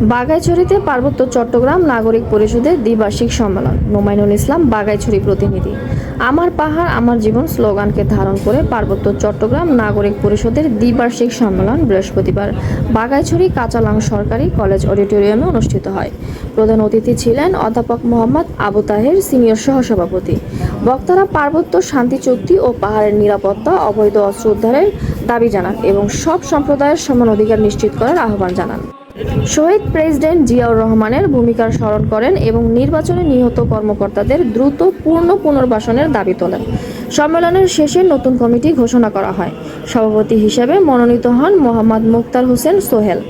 বাগাইছড়িতে পার্বত্য চট্টগ্রাম নাগরিক পরিষদের দ্বিবার্ষিক সম্মেলন। নোমাইনুল ইসলাম, বাগাইছড়ি প্রতিনিধি। আমার পাহাড়, আমার জীবন স্লোগানকে ধারণ করে পার্বত্য চট্টগ্রাম নাগরিক পরিষদের দ্বিবার্ষিক সম্মেলন বৃহস্পতিবার বাগাইছড়ি কাঁচালাং সরকারি কলেজ অডিটোরিয়ামে অনুষ্ঠিত হয়। প্রধান অতিথি ছিলেন অধ্যাপক মোহাম্মদ আবু তাহের, সিনিয়র সহসভাপতি। বক্তারা পার্বত্য শান্তি চুক্তি ও পাহাড়ের নিরাপত্তা, অবৈধ অস্ত্র উদ্ধারের দাবি জানান এবং সব সম্প্রদায়ের সমান অধিকার নিশ্চিত করার আহ্বান জানান। শহীদ প্রেসিডেন্ট জিয়াউর রহমানের ভূমিকার স্মরণ করেন এবং নির্বাচনে নিহত কর্মকর্তাদের দ্রুত পূর্ণ পুনর্বাসনের দাবি তোলেন। সম্মেলনের শেষে নতুন কমিটি ঘোষণা করা হয়। সভাপতি হিসেবে মনোনীত হন মোহাম্মদ মুক্তার হোসেন সোহেল।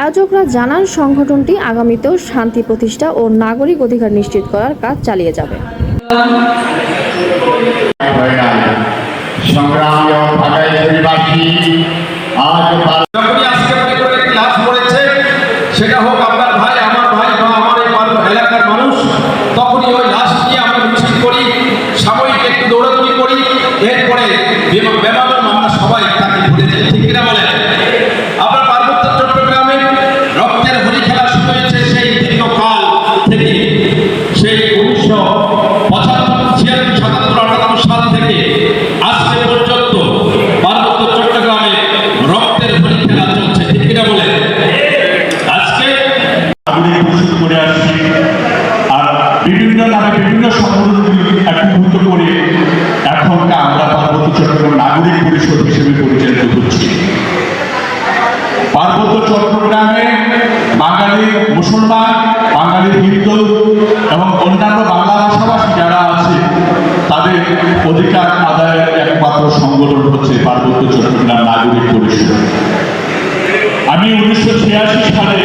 আয়োজকরা জানান, সংগঠনটি আগামীতেও শান্তি প্রতিষ্ঠা ও নাগরিক অধিকার নিশ্চিত করার কাজ চালিয়ে যাবে। সংগ্রামী নাগরিক পরিষদ করে আসছি। আর বিভিন্ন নামে বিভিন্ন সংগঠন একীভূত করে এখনকে আমরা পার্বত্য চট্টগ্রাম নাগরিক পরিষদ হিসেবে পরিচালিত করছি পার্বত্য চট্টগ্রামে বাঙালি মুসলমান, বাঙালি হিন্দু এবং অন্যান্য বাংলা ভাষাভাষী যারা আছে, তাদের অধিকার আদায়ের একমাত্র সংগঠন হচ্ছে পার্বত্য চট্টগ্রাম নাগরিক পরিষদ। আমি উনিশশো ছিয়াশি সালে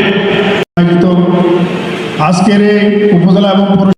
আজকের এই উপজেলা এবং পৌর